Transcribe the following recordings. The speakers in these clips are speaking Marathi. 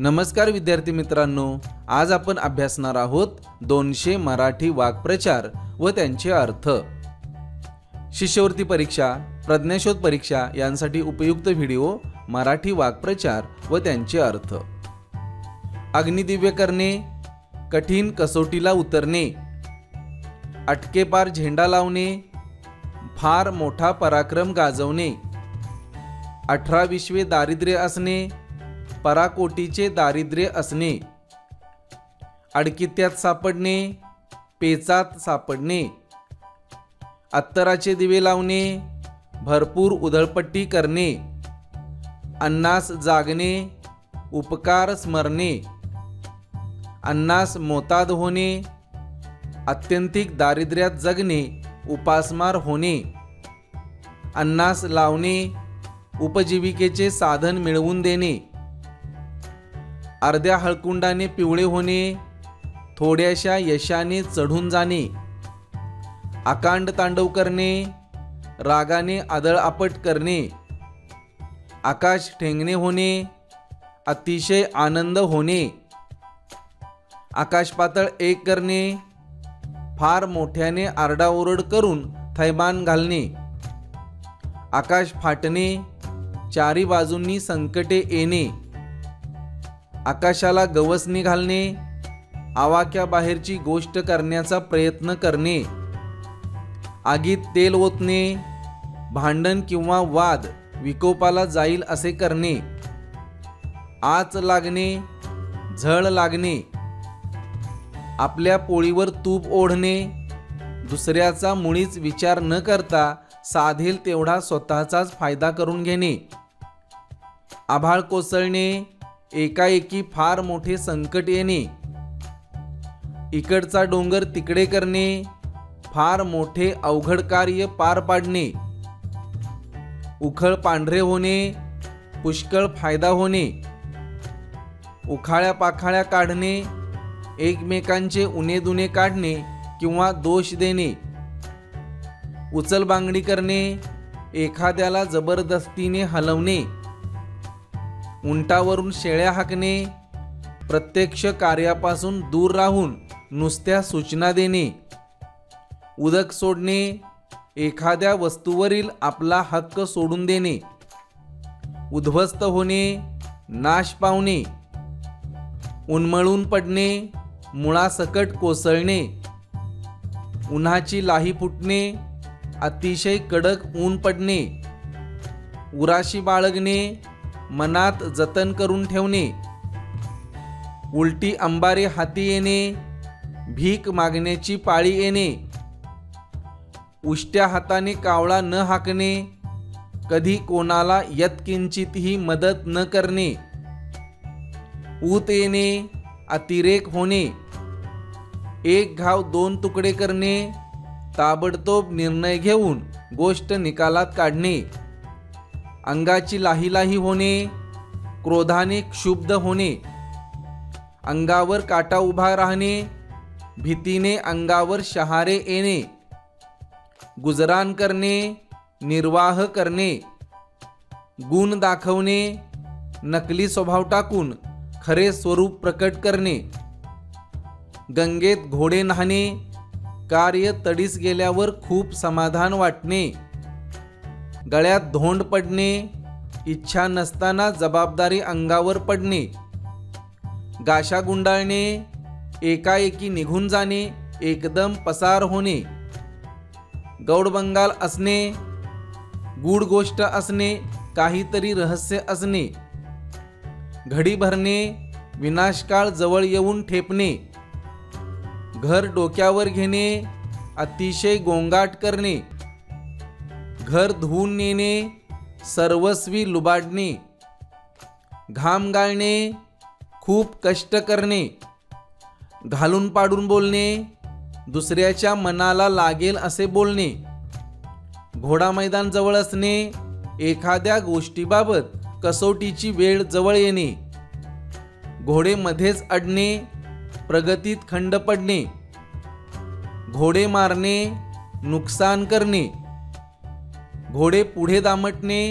नमस्कार विद्यार्थी मित्रांनो आज आपण अभ्यासणार आहोत दोनशे मराठी वाक्प्रचार व त्यांचे अर्थ. शिष्यवृत्ती परीक्षा प्रज्ञाशोध परीक्षा यांसाठी उपयुक्त व्हिडिओ मराठी वाक्प्रचार व त्यांचे अर्थ. अग्निदिव्य करणे कठीण कसोटीला उतरणे अटकेपार झेंडा लावणे फार मोठा पराक्रम गाजवणे अठरा विश्वे दारिद्र्य असणे पराकोटीचे दारिद्र्य असणे. अडकित्यात सापडणे पेचात सापडणे. अत्तराचे दिवे लावणे भरपूर उधळपट्टी करणे. अन्नास जागणे उपकार स्मरणे. अन्नास मोताद होणे आत्यंतिक दारिद्र्यात जगणे उपासमार होणे. अन्नास लावणे उपजीविकेचे साधन मिळवून देणे. अर्ध्या हळकुंडाने पिवळे होणे थोड्याशा यशाने चढून जाणे आकांड तांडव करणे रागाने आदळ आपट करणे आकाश ठेंगणे होणे अतिशय आनंद होणे आकाश पातळ एक करणे फार मोठ्याने आरडाओरड करून थैमान घालणे आकाश फाटणे चारी बाजूंनी संकटे येणे आकाशाला गवसणी घालणे आवाक्याबाहेरची गोष्ट करण्याचा प्रयत्न करणे आगीत तेल ओतणे भांडण किंवा वाद विकोपाला जाईल असे करणे आच लागणे झळ लागणे आपल्या पोळीवर तूप ओढणे दुसऱ्याचा मुळीच विचार न करता साधेल तेवढा स्वतःचाच फायदा करून घेणे आभाळ कोसळणे एकाएकी फार मोठे संकट येणे. इकडचा डोंगर तिकडे करणे. फार मोठे अवघड कार्य पार पाडणे. उखळ पांढरे होणे. पुष्कळ फायदा होणे. उखाळ्या पाखाळ्या काढणे. एकमेकांचे उणे दुणे काढणे किंवा दोष देणे. उचलबांगडी करणे. एखाद्याला जबरदस्तीने हलवणे. उंटावरून शेळ्या हाकणे प्रत्यक्ष कार्यापासून दूर राहून नुसत्या सूचना देणे उदक सोडणे एखाद्या वस्तूवरील आपला हक्क सोडून देणे उद्ध्वस्त होणे नाश पावणे उन्मळून पडणे मुळासकट कोसळणे उन्हाची लाही फुटणे अतिशय कडक ऊन पडणे उराशी बाळगणे मनात जतन करून ठेवणे. उलटी अंबारे हाती येणे. भीक मागण्याची पाळी येणे. उष्ट्या हाताने कावळा न हाकणे. कधी कोणाला यत्किंचितही मदत न करणे. ऊत येणे अतिरेक होणे. एक घाव दोन तुकडे करणे. ताबडतोब निर्णय घेऊन गोष्ट निकालात काढणे. अंगाची लाही लाही होणे क्रोधाने क्षुब्ध होणे अंगावर काटा उभा राहणे भीतीने अंगावर शहारे येणे गुजरान करणे निर्वाह करणे गुण दाखवणे नकली स्वभाव टाकून खरे स्वरूप प्रकट करणे गंगेत घोडे न्हाणे कार्य तडीस गेल्यावर खूप समाधान वाटणे. गळ्यात धोंड पडणे इच्छा नसताना जबाबदारी अंगावर पडणे गाशा गुंडाळणे एकाएकी निघून जाणे एकदम पसार होणे गौडबंगाल असणे गूढ गोष्ट असणे काहीतरी रहस्य असणे घडी भरणे विनाशकाळ जवळ येऊन ठेपणे घर डोक्यावर घेणे अतिशय गोंगाट करणे घर धुवून नेणे सर्वस्वी लुबाडणे घाम गाळणे खूप कष्ट करणे घालून पाडून बोलणे दुसऱ्याच्या मनाला लागेल असे बोलणे घोडा मैदान जवळ असणे एखाद्या गोष्टीबाबत कसोटीची वेळ जवळ येणे घोडे मध्येच अडणे प्रगतीत खंड पडणे घोडे मारणे नुकसान करणे घोडे पुढे दामटणे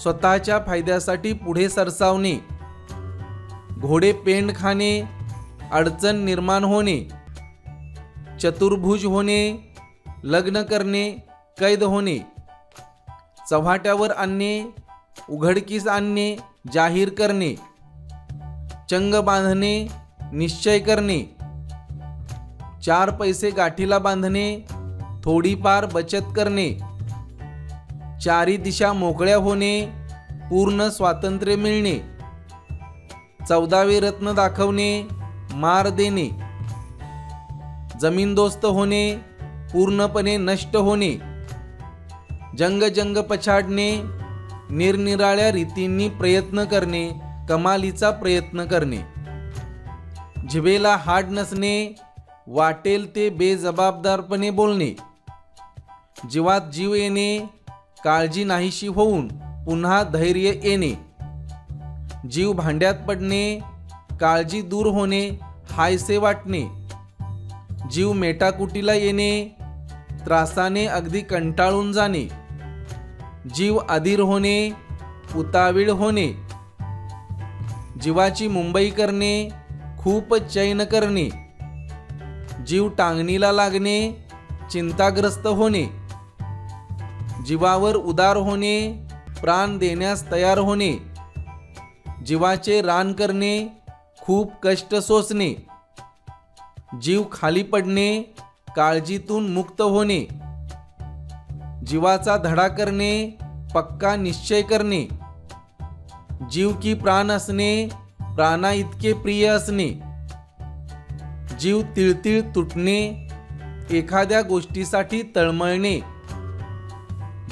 स्वतःच्या फायद्यासाठी पुढे सरसावणे घोडे पेंड खाणे अडचण निर्माण होणे चतुर्भुज होणे लग्न करणे कैद होणे चव्हाट्यावर आणणे उघडकीस आणणे जाहीर करणे चंग बांधणे निश्चय करणे चार पैसे गाठीला बांधणे थोडीफार बचत करणे चारी दिशा मोकळ्या होणे पूर्ण स्वातंत्र्य मिळणे. चौदावे रत्न दाखवणे मार देणे. जमीनदोस्त होणे पूर्णपणे नष्ट होणे. जंग जंग पछाडणे निरनिराळ्या रीतींनी प्रयत्न करणे कमालीचा प्रयत्न करणे. जिभेला हाड नसणे वाटेल ते बेजबाबदारपणे बोलणे. जीवात जीव येणे काळजी नाहीशी होऊन पुन्हा धैर्य येणे. जीव भांड्यात पडणे काळजी दूर होणे हायसे वाटणे. जीव मेटाकुटीला येणे त्रासाने अगदी कंटाळून जाणे. जीव अधीर होणे उतावीळ होणे. जीवाची मुंबई करणे खूप चैन करणे. जीव टांगणीला लागणे चिंताग्रस्त होणे. जीवावर उदार होणे प्राण देण्यास तयार होणे जीवाचे रान करणे खूप कष्ट सोसणे जीव खाली पडणे काळजीतून मुक्त होणे जीवाचा धडा करणे पक्का निश्चय करणे जीव की प्राण असणे प्राणा इतके प्रिय असणे जीव तिळतिळ तुटणे एखाद्या गोष्टीसाठी तळमळणे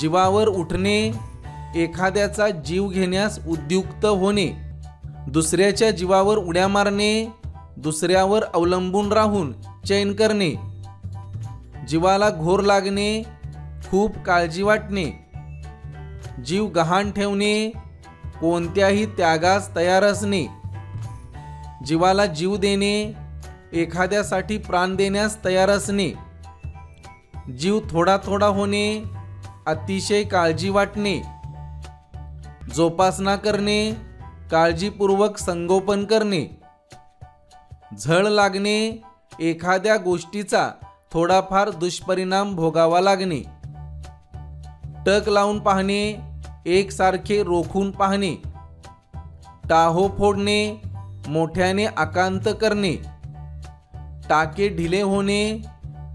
जीवावर उठणे एखाद्याचा जीव घेण्यास उद्युक्त होणे दुसऱ्याच्या जीवावर उड्या मारणे दुसऱ्यावर अवलंबून राहून चैन करणे जीवाला घोर लागणे खूप काळजी वाटणे जीव गहाण ठेवणे कोणत्याही त्यागास तयार असणे जीवाला जीव देणे एखाद्यासाठी प्राण देण्यास तयार असणे जीव थोडा थोडा होणे अतिशय काळजी वाटणे जोपासना करणे काळजीपूर्वक संगोपन करणे झळ लागणे एखाद्या गोष्टीचा थोडाफार दुष्परिणाम भोगावा लागणे टक लावून पाहणे एकसारखे रोखून पाहणे टाहो फोडणे मोठ्याने आकांत करणे टाके ढिले होणे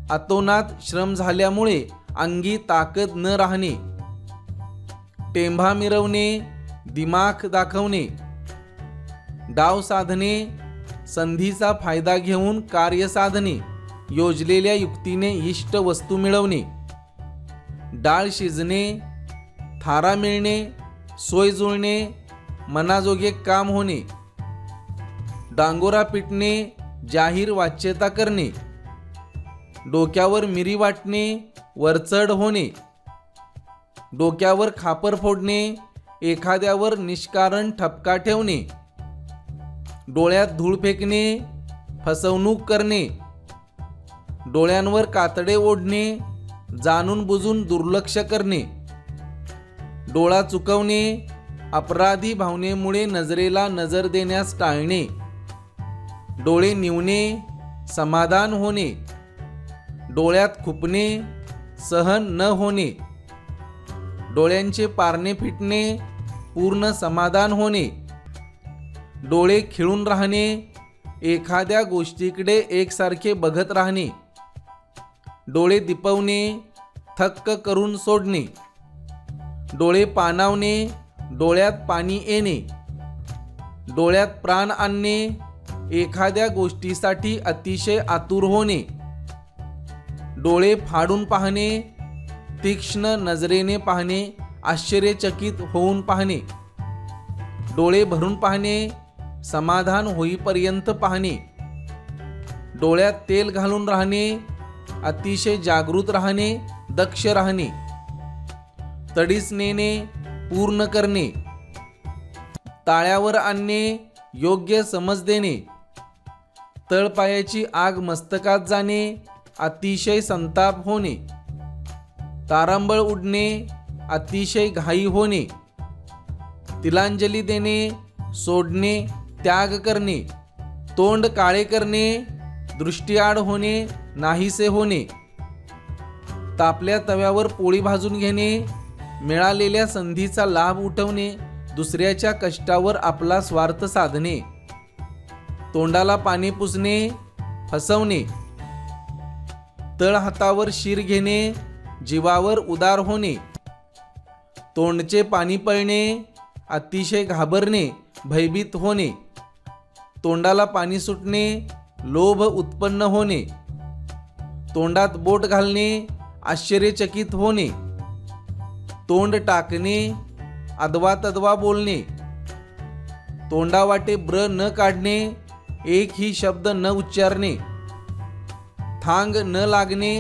अतोनात श्रम झाल्यामुळे अंगी ताकद न राहणे. टेंभा मिरवणे दिमाग दाखवणे. डाव साधणे संधीचा फायदा घेऊन कार्य साधणे. योजलेल्या युक्तीने इष्ट वस्तू मिळवणे. डाळ शिजणे थारा मिळणे सोय जुळणे मनाजोगे काम होणे. डांगोरा पिटणे जाहीर वाच्यता करणे. डोक्यावर मिरी वाटणे वरचढ होणे. डोक्यावर खापर फोडणे. एखाद्यावर निष्कारण ठपका ठेवणे. डोळ्यात धूळ फेकणे. फसवणूक करणे. डोळ्यांवर कातडे ओढणे. जाणून बुजून दुर्लक्ष करणे. डोळा चुकवणे. अपराधी भावनेमुळे नजरेला नजर देण्यास टाळणे. डोळे निवणे. समाधान होणे. डोळ्यात खुपणे. सहन न होणे डोळ्यांचे पारणे फिटणे पूर्ण समाधान होणे डोळे खिळून राहणे एखाद्या गोष्टीकडे एकसारखे बघत राहणे डोळे दिपवणे थक्क करून सोडणे डोळे पाणावणे डोळ्यात पाणी येणे डोळ्यात प्राण आणणे एखाद्या गोष्टीसाठी अतिशय आतुर होणे डोळे फाडून पाहणे तीक्ष्ण नजरेने पाहणे आश्चर्यचकित होऊन पाहणे डोळे भरून पाहणे समाधान होईपर्यंत पाहणे डोळ्यात तेल घालून राहणे अतिशय जागृत राहणे दक्ष राहणे तडीस नेणे पूर्ण करणे ताळ्यावर आणणे योग्य समज देणे तळपायाची आग मस्तकात जाणे अतिशय संताप होणे. तारांबळ उडणे अतिशय घाई होणे. तिलांजली देणे सोडणे त्याग करणे. तोंड काळे करणे दृष्टीआड होणे नाहीसे होणे. तापल्या तव्यावर पोळी भाजून घेणे मिळालेल्या संधीचा लाभ उठवणे दुसऱ्याच्या कष्टावर आपला स्वार्थ साधणे. तोंडाला पाणी पुसणे फसवणे तळहातावर शिर घेणे जीवावर उदार होणे तोंडचे पाणी पळणे अतिशय घाबरणे भयभीत होणे तोंडाला पाणी सुटणे लोभ उत्पन्न होणे तोंडात बोट घालणे आश्चर्यचकित होणे तोंड टाकणे अदवा तदवा बोलणे तोंडावाटे ब्र न काढणे एक ही शब्द न उच्चारणे थांग न लागणे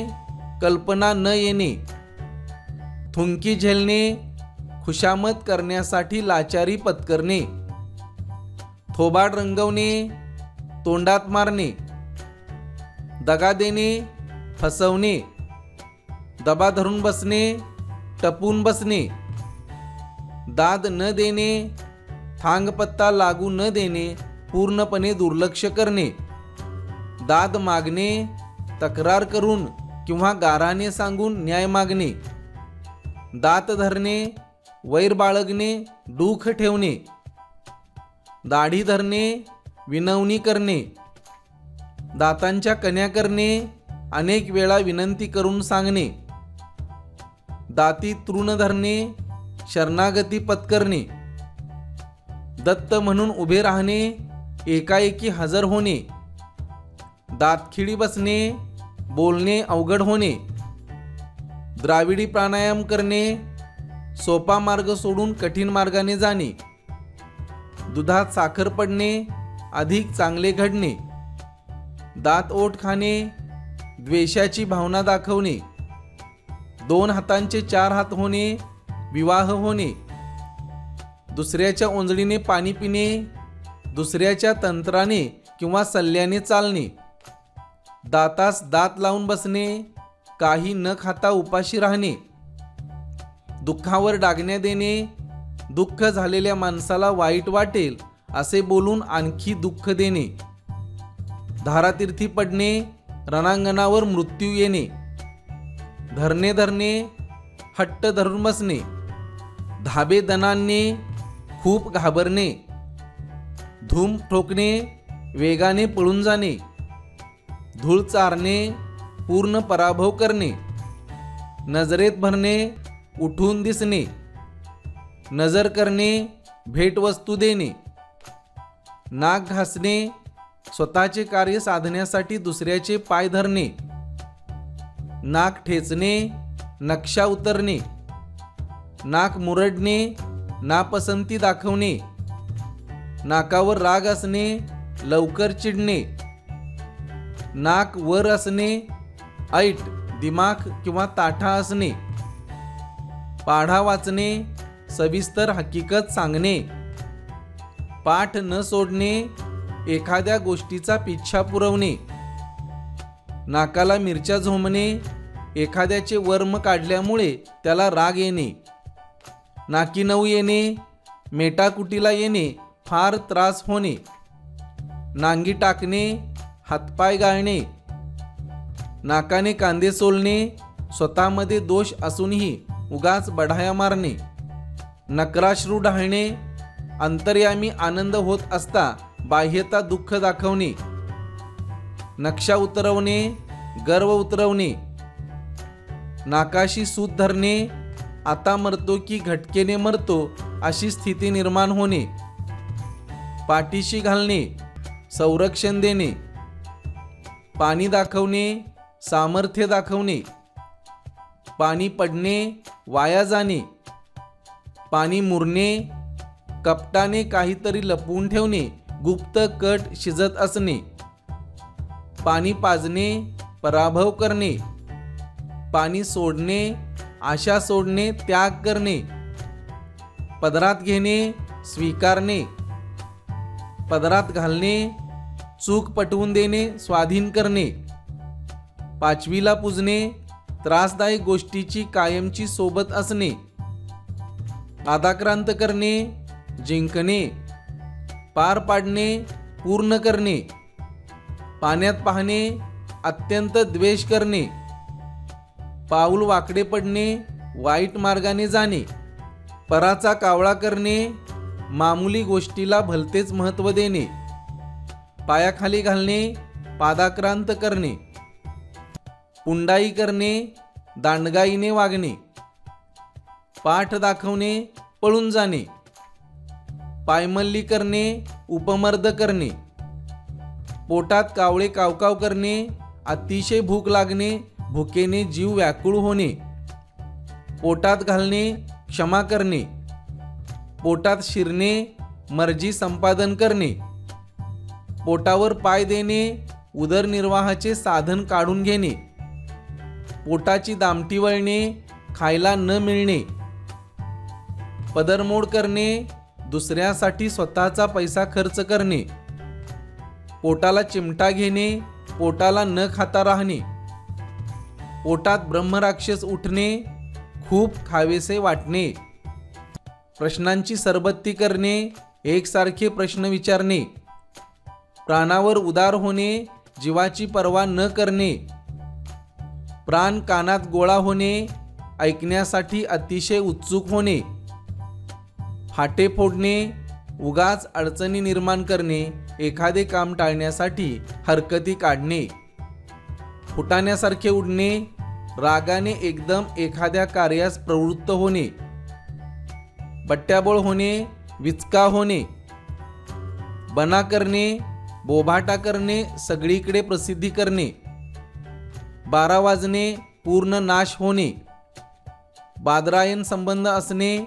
कल्पना न येणे थुंकी झेलणे खुशामत करण्यासाठी लाचारी पत्करणे थोबाड रंगवणे तोंडात मारणे दगा देणे फसवणे दबा धरून बसणे टपून बसणे दाद न देणे थांगपत्ता लागू न देणे पूर्णपणे दुर्लक्ष करणे दाद मागणे तक्रार करून किंवा गाराने सांगून न्याय मागणे दात धरणे वैर बाळगणे डूख ठेवणे दाढी धरणे विनवणी करणे दातांच्या कन्या करणे अनेक वेळा विनंती करून सांगणे दाती तृण धरणे शरणागती पत्करणे दत्त म्हणून उभे राहणे एकाएकी हजर होणे दातखिळी बसणे बोलणे अवघड होणे द्राविडी प्राणायाम करणे सोपा मार्ग सोडून कठीण मार्गाने जाणे दुधात साखर पडणे अधिक चांगले घडणे दात ओठ खाणे द्वेषाची भावना दाखवणे दोन हातांचे चार हात होणे विवाह होणे दुसऱ्याच्या ओंजळीने पाणी पिणे दुसऱ्याच्या तंत्राने किंवा सल्ल्याने चालणे. दातास दात लावून बसणे काही न खाता उपाशी राहणे दुःखावर डागण्या देणे दुःख झालेल्या माणसाला वाईट वाटेल असे बोलून आणखी दुःख देणे धारातीर्थी पडणे रणांगणावर मृत्यू येणे धरणे धरणे हट्ट धरून बसणे धाबे दणांने खूप घाबरणे धूम ठोकणे वेगाने पळून जाणे. धूळ चारणे पूर्ण पराभव करणे नजरेत भरणे उठून दिसणे नजर करणे भेटवस्तू देणे नाक घासणे स्वतःचे कार्य साधण्यासाठी दुसऱ्याचे पाय धरणे नाक ठेचणे नक्षा उतरणे नाक मुरडणे नापसंती दाखवणे नाकावर राग असणे लवकर चिडणे नाक वर असणे ऐट दिमाग किंवा ताठा असणे. पाढा वाचणे सविस्तर हकीकत सांगणे. पाठ न सोडणे एखाद्या गोष्टीचा पिच्छा पुरवणे. नाकाला मिरच्या झोमणे एखाद्याचे वर्म काढल्यामुळे त्याला राग येणे. नाकी नऊ येणे मेटाकुटीला येणे फार त्रास होणे. नांगी टाकणे हातपाय गाळणे नाकाने कांदे सोलणे स्वतःमध्ये दोष असूनही उगाच बढाया मारणे नकराश्रू ढाळणे अंतर्यामी आनंद होत असता बाह्यता दुःख दाखवणे नक्षा उतरवणे गर्व उतरवणे नाकाशी सूत धरणे आता मरतो की घटकेने मरतो अशी स्थिती निर्माण होणे पाठीशी घालणे संरक्षण देणे पाणी दाखवणे सामर्थ्य दाखवणे पाणी पडणे वाया जाणे पाणी मुरणे कपटाने काहीतरी लपवून ठेवणे गुप्त कट शिजत असणे पाणी पाजणे पराभव करणे पाणी सोडणे आशा सोडणे त्याग करणे पदरात घेणे स्वीकारणे पदरात घालणे चूक पटवून देणे स्वाधीन करणे. पाचवीला पुजणे त्रासदायक गोष्टीची कायमची सोबत असणे. आदाक्रांत करणे जिंकणे. पार पाडणे पूर्ण करणे. पाण्यात पाहणे अत्यंत द्वेष करणे. पाऊल वाकडे पडणे वाईट मार्गाने जाणे. पराचा कावळा करणे मामूली गोष्टीला भलतेच महत्त्व देणे. पायाखाली घालणे पादाक्रांत करणे पुंडाई करणे दांडगाईने वागणे पाठ दाखवणे पळून जाणे पायमल्ली करणे उपमर्द करणे पोटात कावळे कावकाव करणे अतिशय भूक लागणे भुकेने जीव व्याकुळ होणे पोटात घालणे क्षमा करणे पोटात शिरणे मर्जी संपादन करणे पोटावर पाय देणे उदरनिर्वाहाचे साधन काढून घेणे पोटाची दामटी वळणे खायला न मिळणे पदरमोड करणे दुसऱ्यासाठी स्वतःचा पैसा खर्च करणे पोटाला चिमटा घेणे पोटाला न खाता राहणे पोटात ब्रह्मराक्षस उठणे खूप खावेसे वाटणे प्रश्नांची सरबत्ती करणे एकसारखे प्रश्न विचारणे प्राणावर उदार होणे जीवाची पर्वा न करणे प्राण कानात गोळा होणे ऐकण्यासाठी अतिशय उत्सुक होणे फाटे फोडणे उगाच अडचणी निर्माण करणे एखादे काम टाळण्यासाठी हरकती काढणे फुटाण्यासारखे उडणे रागाने एकदम एखाद्या कार्यास प्रवृत्त होणे बट्ट्याबोळ होणे विचका होणे बना करणे बोभाटा करणे सगळीकडे प्रसिद्धी करणे. बारा वाजणे पूर्ण नाश होणे. बादरायन संबंध असणे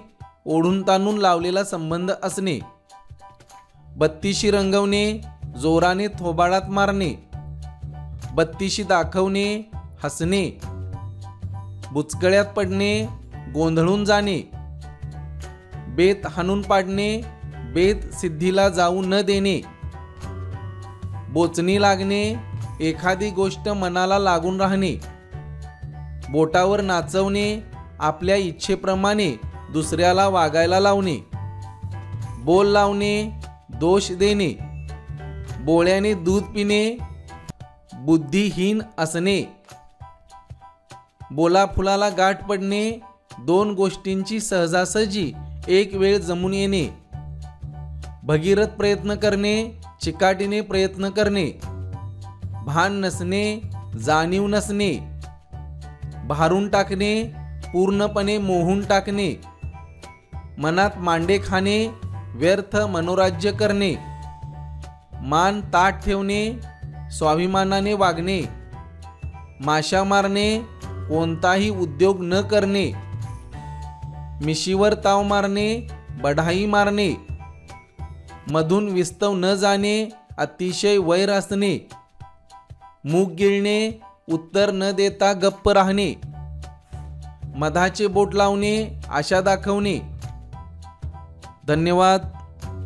ओढून ताणून लावलेला संबंध असणे. बत्तीशी रंगवणे जोराने थोबाडात मारणे. बत्तीशी दाखवणे हसणे. बुचकळ्यात पडणे गोंधळून जाणे. बेत हाणून पाडणे बेत सिद्धीला जाऊ न देणे. बोचणी लागणे एखादी गोष्ट मनाला लागून राहणे बोटावर नाचवणे आपल्या इच्छेप्रमाणे दुसऱ्याला वागायला लावणे बोल लावणे दोष देणे बोळ्याने दूध पिणे बुद्धिहीन असणे बोलाफुलाला गाठ पडणे दोन गोष्टींची सहजासहजी एक वेळ जमून येणे भगीरथ प्रयत्न करणे चिकाटीने प्रयत्न करणे. भान नसणे जाणीव नसणे. भारून टाकणे पूर्णपणे मोहून टाकणे. मनात मांडे खाणे व्यर्थ मनोराज्य करणे. मान ताट ठेवणे स्वाभिमानाने वागणे. माशा मारणे कोणताही उद्योग न करणे. मिशीवर ताव मारणे बढाई मारणे. मधून विस्तव न जाणे अतिशय वैर असणे. मूग गिळणे उत्तर न देता गप्प राहणे. मधाचे बोट लावणे आशा दाखवणे. धन्यवाद.